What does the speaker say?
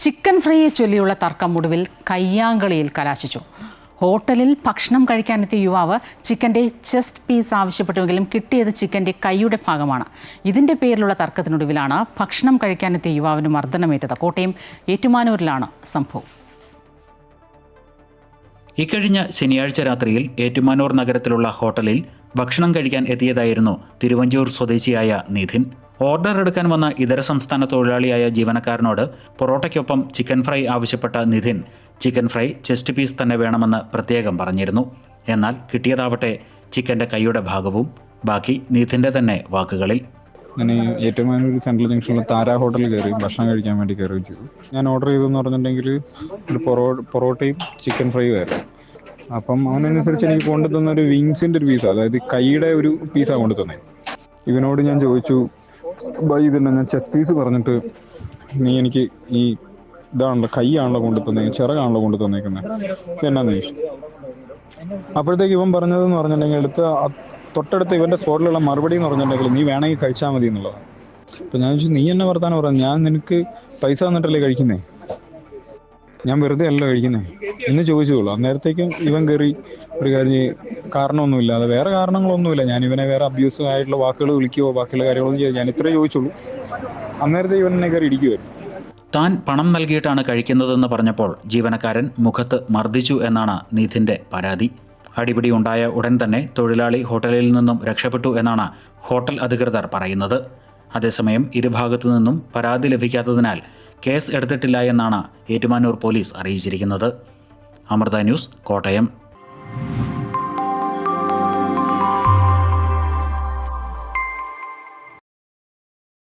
Chicken ഫ്രൈയെ ചൊല്ലിയുള്ള തർക്കം ഒടുവിൽ കയ്യാങ്കളിയിൽ കലാശിച്ചു. ഹോട്ടലിൽ ഭക്ഷണം കഴിക്കാനെത്തിയ യുവാവ് ചിക്കന്റെ ചെസ്റ്റ് പീസ് ആവശ്യപ്പെട്ടുവെങ്കിലും കിട്ടിയത് ചിക്കന്റെ കൈയുടെ ഭാഗമാണ്. ഇതിന്റെ പേരിലുള്ള തർക്കത്തിനൊടുവിലാണ് ഭക്ഷണം കഴിക്കാനെത്തിയ യുവാവിന് മർദ്ദനമേറ്റത്. കോട്ടയം ഏറ്റുമാനൂരിലാണ് സംഭവം. ഇക്കഴിഞ്ഞ ശനിയാഴ്ച രാത്രിയിൽ ഏറ്റുമാനൂർ നഗരത്തിലുള്ള ഹോട്ടലിൽ ഭക്ഷണം കഴിക്കാൻ എത്തിയതായിരുന്നു തിരുവഞ്ചൂർ സ്വദേശിയായ നിധിൻ. ഓർഡർ എടുക്കാൻ വന്ന ഇതര സംസ്ഥാന തൊഴിലാളിയായ ജീവനക്കാരനോട് പൊറോട്ടയ്ക്കൊപ്പം ചിക്കൻ ഫ്രൈ ആവശ്യപ്പെട്ട Nidhin chicken fry chest piece തന്നെ വേണമെന്ന് പ്രത്യേകം പറഞ്ഞിരുന്നു. എന്നാൽ കിട്ടിയതാവട്ടെ ചിക്കന്റെ കൈയുടെ ഭാഗവും ബാക്കി നിധിന്റെ തന്നെ വാക്കുകളിൽ. ഞാൻ ഏറ്റവും സെൻട്രൽ ജംഗ്ഷനിൽ താര ഹോട്ടലിൽ കയറി ഭക്ഷണം കഴിക്കാൻ വേണ്ടി കയറി ചെയ്തു. ഞാൻ ഓർഡർ ചെയ്തെന്ന് പറഞ്ഞിട്ടുണ്ടെങ്കിൽ ഒരു പൊറോ പൊറോട്ടയും ചിക്കൻ ഫ്രൈയും ആയിരുന്നു. അപ്പം അവനനുസരിച്ച് എനിക്ക് കൊണ്ടു തന്ന ഒരു വിങ്സിന്റെ ഒരു പീസ് അതായത് കൈയുടെ ഒരു പീസാണ് കൊണ്ടു തന്നെ ഇവനോട് ഞാൻ ചോദിച്ചു ബൈ ഇതുണ്ട്? ഞാൻ ചെസ് പീസ് പറഞ്ഞിട്ട് നീ എനിക്ക് ഈ ഇതാണല്ലോ കൈയാണല്ലോ കൊണ്ടു തന്നേക്കുന്നത് ചിറകാണല്ലോ കൊണ്ടു തന്നേക്കുന്നത് എന്നാന്ന് ചോദിച്ചു അപ്പോഴത്തേക്ക് ഇവൻ പറഞ്ഞതെന്ന് പറഞ്ഞിട്ടുണ്ടെങ്കിൽ എടുത്ത തൊട്ടടുത്ത് ഇവന്റെ സ്പോട്ടിലുള്ള മറുപടി എന്ന് പറഞ്ഞിട്ടുണ്ടെങ്കിൽ നീ വേണമെങ്കിൽ കഴിച്ചാൽ മതി എന്നുള്ളതാണ് അപ്പൊ ഞാൻ ചോദിച്ചു നീ എന്നെ വർത്താനം പറഞ്ഞു? ഞാൻ നിനക്ക് പൈസ തന്നിട്ടല്ലേ കഴിക്കുന്നേ? ഞാൻ വെറുതെ അല്ല കഴിക്കുന്നേ? എന്ന് ചോദിച്ചോളൂ അന്നേരത്തേക്കും ഇവൻ കയറി ഒരു കാര്യം കാരണമൊന്നുമില്ല. അത് വേറെ കാരണങ്ങളൊന്നുമില്ല. ഞാൻ ഇവനെ വേറെ അബ്യൂസീവ് ആയിട്ടുള്ള വാക്കുകൾ വിളിക്കുകയോ ബാക്കിയുള്ള കാര്യങ്ങളൊന്നും ചെയ്യാം ഞാൻ ഇത്രേ ചോദിച്ചുള്ളൂ. അന്നേരത്തെ ഇവൻ എന്നെ കയറി ഇടിക്കുമായിരുന്നു താൻ പണം നൽകിയിട്ടാണ് കഴിക്കുന്നതെന്ന് പറഞ്ഞപ്പോൾ ജീവനക്കാരൻ മുഖത്ത് മർദ്ദിച്ചു എന്നാണ് നീഥിന്റെ പരാതി. അടിപിടി ഉണ്ടായ ഉടൻ തന്നെ തൊഴിലാളി ഹോട്ടലിൽ നിന്നും രക്ഷപ്പെട്ടു എന്നാണ് ഹോട്ടൽ അധികൃതർ പറയുന്നത്. അതേസമയം ഇരുഭാഗത്തു നിന്നും പരാതി ലഭിക്കാത്തതിനാൽ കേസ് എടുത്തിട്ടില്ല എന്നാണ് ഏറ്റുമാനൂർ പോലീസ് അറിയിച്ചിരിക്കുന്നത്. അമൃത ന്യൂസ് കോട്ടയം.